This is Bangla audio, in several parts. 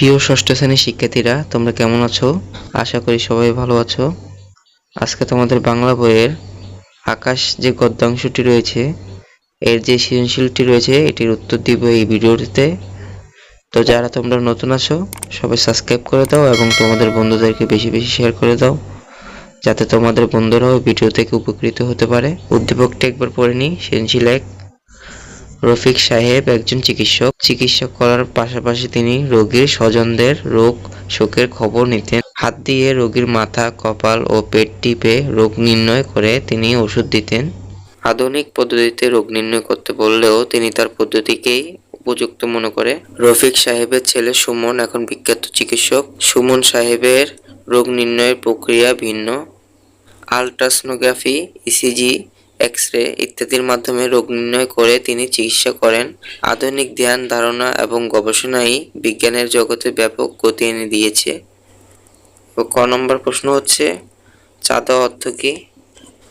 প্রিয় ষষ্ঠ শ্রেণির শিক্ষার্থীরা, তোমরা কেমন আছো? আশা করি সবাই ভালো আছো। আজকে তোমাদের বাংলা বইয়ের আকাশ যে গদ্যাংশটি রয়েছে, এর যে সৃজনশীলটি রয়েছে, এটির উত্তর দিব এই ভিডিওটিতে। তো যারা তোমরা নতুন আছো, সবাই সাবস্ক্রাইব করে দাও এবং তোমাদের বন্ধুদেরকে বেশি বেশি শেয়ার করে দাও, যাতে তোমাদের বন্ধুরাও ভিডিও থেকে উপকৃত হতে পারে। উদ্দীপকটি একবার পড়ে নিই, সৃজনশীল এক। রফিক সাহেব একজন চিকিৎসক। চিকিৎসা করার পাশাপাশি তিনি রোগীর স্বজনদের রোগ শোকের খবর নিতেন। হাত দিয়ে রোগীর মাথা, কপাল ও পেট টিপে রোগ নির্ণয় করে তিনি ওষুধ দিতেন। আধুনিক পদ্ধতিতে রোগ নির্ণয় করতে বললেও তিনি তার পদ্ধতিকেই উপযুক্ত মনে করে। রফিক সাহেবের ছেলে সুমন এখন বিখ্যাত চিকিৎসক। সুমন সাহেবের রোগ নির্ণয়ের প্রক্রিয়া ভিন্ন। আলট্রাসনোগ্রাফি, ইসিজি এক্স রে ইত্যাদির মাধ্যমে রোগ নির্ণয় করে তিনি চিকিৎসা করেন। আধুনিক ধ্যান, ধারণা এবং গবেষণাই বিজ্ঞানের জগতে ব্যাপক গতি এনে দিয়েছে। ক নম্বর প্রশ্ন হচ্ছে চাঁদোয়া অর্থ কী?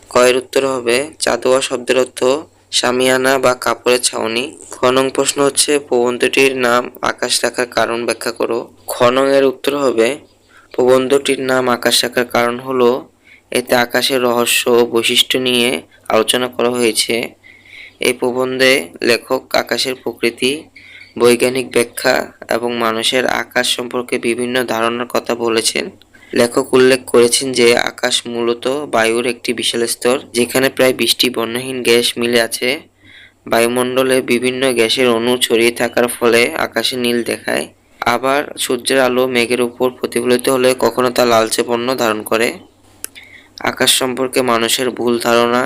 কয়ের উত্তর হবে, চাঁদোয়া শব্দের অর্থ সামিয়ানা বা কাপড়ের ছাউনি। খ নং প্রশ্ন হচ্ছে, প্রবন্ধটির নাম আকাশ রাখার কারণ ব্যাখ্যা করো। খ নং এর উত্তর হবে, প্রবন্ধটির নাম আকাশ রাখার কারণ হলো এতে আকাশের রহস্য ও বৈশিষ্ট্য নিয়ে আলোচনা করা হয়েছে। এই প্রবন্ধে লেখক আকাশের প্রকৃতি, বৈজ্ঞানিক ব্যাখ্যা এবং মানুষের আকাশ সম্পর্কে বিভিন্ন ধারণার কথা বলেছেন। লেখক উল্লেখ করেছেন যে, আকাশ মূলত বায়ুর একটি বিশাল স্তর, যেখানে প্রায় বিশটি বর্ণহীন গ্যাস মিলে আছে। বায়ুমণ্ডলে বিভিন্ন গ্যাসের অণু ছড়িয়ে থাকার ফলে আকাশে নীল দেখায়। আবার সূর্যের আলো মেঘের উপর প্রতিফলিত হলে কখনো তা লালচে বর্ণ ধারণ করে। আকাশ সম্পর্কে মানুষের ভুল ধারণা,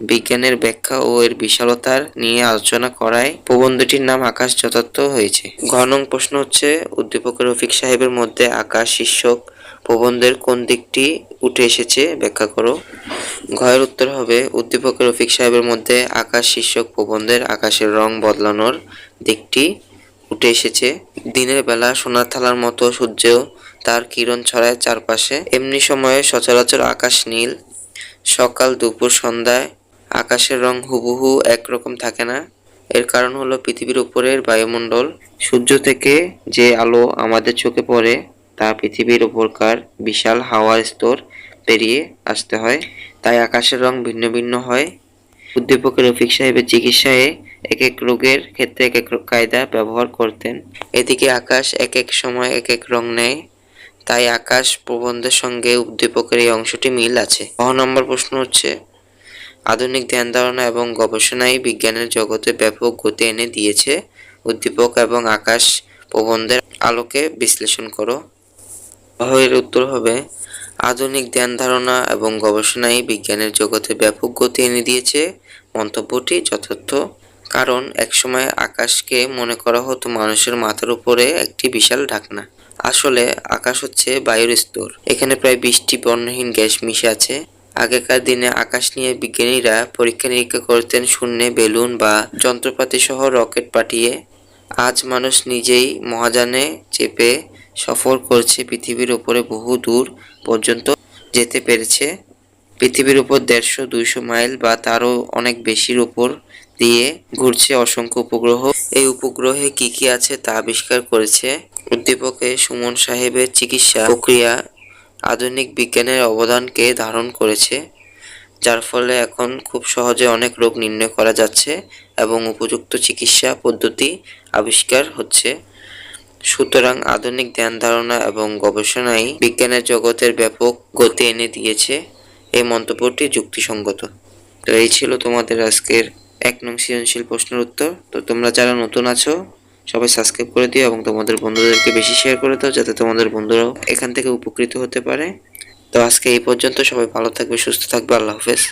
বিজ্ঞানের ব্যাখ্যা ও এর বিশালতার নিয়ে আলোচনা করায় প্রবন্ধটির নাম আকাশ যথার্থ হয়েছে। ঘনং প্রশ্ন হচ্ছে, উদ্দীপক রফিক সাহেবের মধ্যে আকাশ শীর্ষক প্রবন্ধের কোন দিকটি উঠে এসেছে ব্যাখ্যা করো। ঘয়ের উত্তর হবে, উদ্দীপক রফিক সাহেবের মধ্যে আকাশ শীর্ষক প্রবন্ধের আকাশের রং বদলানোর দিকটি উঠে এসেছে। দিনের বেলা সোনার থালার মতো সূর্য তার কিরণ ছড়ায় চারপাশে। এমনি সময়ে সচরাচর আকাশ নীল, সকাল দুপুর সন্ধ্যায় আকাশের রং হুবহু একরকম থাকে না। এর কারণ হলো পৃথিবীর উপরের বায়ুমণ্ডল। সূর্য থেকে যে আলো আমাদের চোখে পড়ে, তা পৃথিবীর উপরকার বিশাল হাওয়ার স্তর পেরিয়ে আসতে হয়। তাই আকাশের রং ভিন্ন ভিন্ন হয়। উদ্দীপক রফিক সাহেবের চিকিৎসায় এক এক রোগের ক্ষেত্রে এক এক কায়দা ব্যবহার করতেন। এদিকে আকাশ এক এক সময় এক এক রং নেয়। তাই আকাশ প্রবন্ধের সঙ্গে উদ্দীপকের এই অংশটি মিল আছে। ক নম্বর প্রশ্ন হচ্ছে, আধুনিক ধ্যান ধারণা এবং গবেষণাই বিজ্ঞানের জগতে ব্যাপক গতি এনে দিয়েছে। উদ্দীপক এবং আকাশ প্রবন্ধের আলোকে বিশ্লেষণ করো। এর উত্তর হবে, আধুনিক ধ্যান ধারণা এবং গবেষণাই বিজ্ঞানের জগতে ব্যাপক গতি এনে দিয়েছে। মন্তব্যটি যথার্থ। কারণ, একসময় আকাশকে মনে করা হতো মানুষের মাথার উপরে একটি বিশাল ঢাকনা। আসলে আকাশ হচ্ছে বায়ুর স্তর। এখানে প্রায় বিশটি বর্ণহীন গ্যাস মিশে আছে। আগেকার দিনে আকাশ নিয়ে বিজ্ঞানীরা পরীক্ষা নিরীক্ষা করতেন শূন্যে বেলুন বা যন্ত্রপাতি সহ রকেট পাঠিয়ে। আজ মানুষ নিজেই মহাজানে চেপে সফর করছে পৃথিবীর উপরে বহু দূর পর্যন্ত যেতে পেরেছে। পৃথিবীর উপর দেড়শো, দুইশো মাইল বা তারও অনেক বেশির উপর দিয়ে ঘুরছে অসংখ্য উপগ্রহ। এই উপগ্রহে কি কি আছে তা আবিষ্কার করেছে উদ্দীপকে সুমন সাহেবের চিকিৎসা প্রক্রিয়া আধুনিক বিজ্ঞানের অবদানকে ধারণ করেছে, যার ফলে এখন খুব সহজে অনেক রোগ নির্ণয় করা যাচ্ছে এবং উপযুক্ত চিকিৎসা পদ্ধতি আবিষ্কার হচ্ছে। সুতরাং আধুনিক ধ্যান ধারণা এবং গবেষণাই বিজ্ঞানের জগতের ব্যাপক গতি এনে দিয়েছে। এই মন্তব্যটি যুক্তিসঙ্গত। তো এই ছিল তোমাদের আজকের এক নং সৃজনশীল প্রশ্নের উত্তর। তো তোমরা যারা নতুন আছো, সবাই সাবস্ক্রাইব করে দিও এবং তোমাদের বন্ধুদেরকে বেশি শেয়ার করে দাও যাতে তোমাদের বন্ধুরাও এখান থেকে উপকৃত হতে পারে। তো আজকে এই পর্যন্ত সবাই ভালো থাকবে, সুস্থ থাকবে, আল্লাহ হাফেজ।